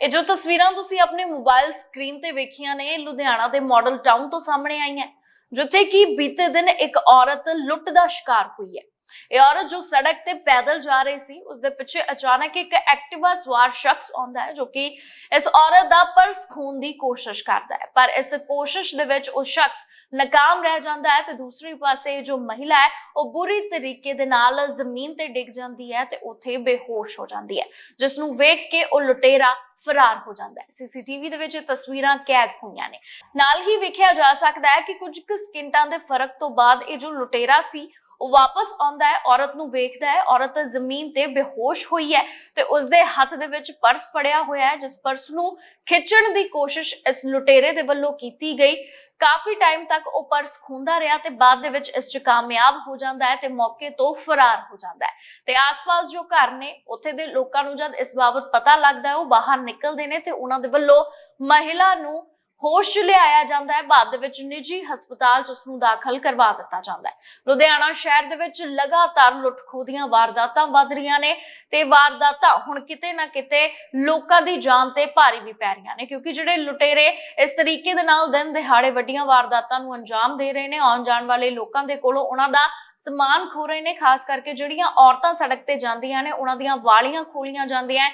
ਇਹ ਜੋ ਤਸਵੀਰਾਂ ਤੁਸੀਂ ਆਪਣੇ ਮੋਬਾਈਲ ਸਕਰੀਨ ਤੇ ਵੇਖੀਆਂ ਨੇ ਲੁਧਿਆਣਾ ਦੇ ਮਾਡਲ ਟਾਊਨ ਤੋਂ ਸਾਹਮਣੇ ਆਈਆਂ, ਜਿੱਥੇ ਕਿ ਬੀਤੇ ਦਿਨ ਇੱਕ ਔਰਤ ਲੁੱਟ ਦਾ ਸ਼ਿਕਾਰ ਹੋਈ ਹੈ। ਇਹ ਔਰਤ ਜੋ ਸੜਕ ਤੇ ਪੈਦਲ ਜਾ ਰਹੀ ਸੀ ਉਸ ਦੇ ਪਿੱਛੇ ਅਚਾਨਕ ਇੱਕ ਐਕਟਿਵਾ ਸਵਾਰ ਸ਼ਖਸ ਆਉਂਦਾ ਹੈ, ਜੋ ਕਿ ਇਸ ਔਰਤ ਦਾ ਪਰਸ ਖੋਣ ਦੀ ਕੋਸ਼ਿਸ਼ ਕਰਦਾ ਹੈ। ਪਰ ਇਸ ਕੋਸ਼ਿਸ਼ ਦੇ ਵਿੱਚ ਉਹ ਸ਼ਖਸ ਨਾਕਾਮ ਰਹਿ ਜਾਂਦਾ ਹੈ ਤੇ ਦੂਸਰੇ ਪਾਸੇ ਜੋ ਮਹਿਲਾ ਹੈ, ਉਹ ਬੁਰੀ ਤਰੀਕੇ ਦੇ ਨਾਲ ਜ਼ਮੀਨ ਤੇ ਡਿੱਗ ਜਾਂਦੀ ਹੈ ਤੇ ਉੱਥੇ ਬੇਹੋਸ਼ ਹੋ ਜਾਂਦੀ ਹੈ ਜਿਸ ਨੂੰ ਵੇਖ ਕੇ ਉਹ ਲੁਟੇਰਾ ਫਰਾਰ ਹੋ ਜਾਂਦਾ ਹੈ। ਸੀਸੀਟੀਵੀ ਦੇ ਵਿੱਚ ਇਹ ਤਸਵੀਰਾਂ ਕੈਦ ਹੋਈਆਂ ਨੇ। ਨਾਲ ਹੀ ਵੇਖਿਆ ਜਾ ਸਕਦਾ ਹੈ ਕਿ ਕੁਝ ਕੁ ਸਕਿੰਟਾਂ ਦੇ ਫ਼ਰਕ ਤੋਂ ਬਾਅਦ ਇਹ ਜੋ ਲੁਟੇਰਾ ਸੀ ਉਹ ਵਾਪਸ ਆਉਂਦਾ ਹੈ, ਔਰਤ ਨੂੰ ਵੇਖਦਾ ਹੈ, ਔਰਤ ਜ਼ਮੀਨ ਤੇ ਬੇਹੋਸ਼ ਹੋਈ ਹੈ ਤੇ ਉਸ ਦੇ ਹੱਥ ਦੇ ਵਿੱਚ ਪਰਸ ਫੜਿਆ ਹੋਇਆ ਹੈ, ਜਿਸ ਪਰਸ ਨੂੰ ਖਿੱਚਣ ਦੀ ਕੋਸ਼ਿਸ਼ ਇਸ ਲੁਟੇਰੇ ਦੇ ਵੱਲੋਂ ਕੀਤੀ ਗਈ। ਕਾਫੀ ਟਾਈਮ ਤੱਕ ਉਹ ਪਰਸ ਖੁੰਦਾ ਰਿਹਾ ਤੇ ਬਾਅਦ ਦੇ ਵਿੱਚ ਇਸ 'ਚ ਕਾਮਯਾਬ ਹੋ ਜਾਂਦਾ ਹੈ ਤੇ ਮੌਕੇ ਤੋਂ ਫਰਾਰ ਹੋ ਜਾਂਦਾ ਹੈ। ਤੇ ਆਸ-ਪਾਸ ਜੋ ਘਰ ਨੇ, ਉੱਥੇ ਦੇ ਲੋਕਾਂ ਨੂੰ ਜਦ ਇਸ ਬਾਬਤ ਪਤਾ ਲੱਗਦਾ ਹੈ, ਉਹ ਬਾਹਰ ਨਿਕਲਦੇ ਨੇ ਤੇ ਉਹਨਾਂ ਦੇ ਵੱਲੋਂ ਮਹਿਲਾ ਨੂੰ ਹੋਸ਼ 'ਚ ਲਿਆਇਆ ਜਾਂਦਾ ਹੈ, ਬਾਅਦ ਦੇ ਵਿੱਚ ਨਿੱਜੀ ਹਸਪਤਾਲ 'ਚ ਉਸ ਨੂੰ ਦਾਖਲ ਕਰਵਾ ਦਿੱਤਾ ਜਾਂਦਾ ਹੈ। ਲੁਧਿਆਣਾ ਸ਼ਹਿਰ ਦੇ ਵਿੱਚ ਲਗਾਤਾਰ ਲੁੱਟ-ਖੋਹ ਦੀਆਂ ਵਾਰਦਾਤਾਂ ਵੱਧ ਰਹੀਆਂ ਨੇ ਤੇ ਵਾਰਦਾਤਾਂ ਹੁਣ ਕਿਤੇ ਨਾ ਕਿਤੇ ਲੋਕਾਂ ਦੀ ਜਾਨ ਤੇ ਭਾਰੀ ਵੀ ਪੈ ਰਹੀਆਂ ਨੇ, ਕਿਉਂਕਿ ਜਿਹੜੇ ਲੁਟੇਰੇ ਇਸ ਤਰੀਕੇ ਦੇ ਨਾਲ ਦਿਨ ਦਿਹਾੜੇ ਵੱਡੀਆਂ ਵਾਰਦਾਤਾਂ ਨੂੰ ਅੰਜਾਮ ਦੇ ਰਹੇ ਨੇ, ਆਉਣ ਜਾਣ ਵਾਲੇ ਲੋਕਾਂ ਦੇ ਕੋਲੋਂ ਉਹਨਾਂ ਦਾ ਸਮਾਨ ਖੋ ਰਹੇ ਨੇ, ਖਾਸ ਕਰਕੇ ਜਿਹੜੀਆਂ ਔਰਤਾਂ ਸੜਕ ਤੇ ਜਾਂਦੀਆਂ ਨੇ, ਉਹਨਾਂ ਦੀਆਂ ਵਾਲੀਆਂ ਖੋਲੀਆਂ ਜਾਂਦੀਆਂ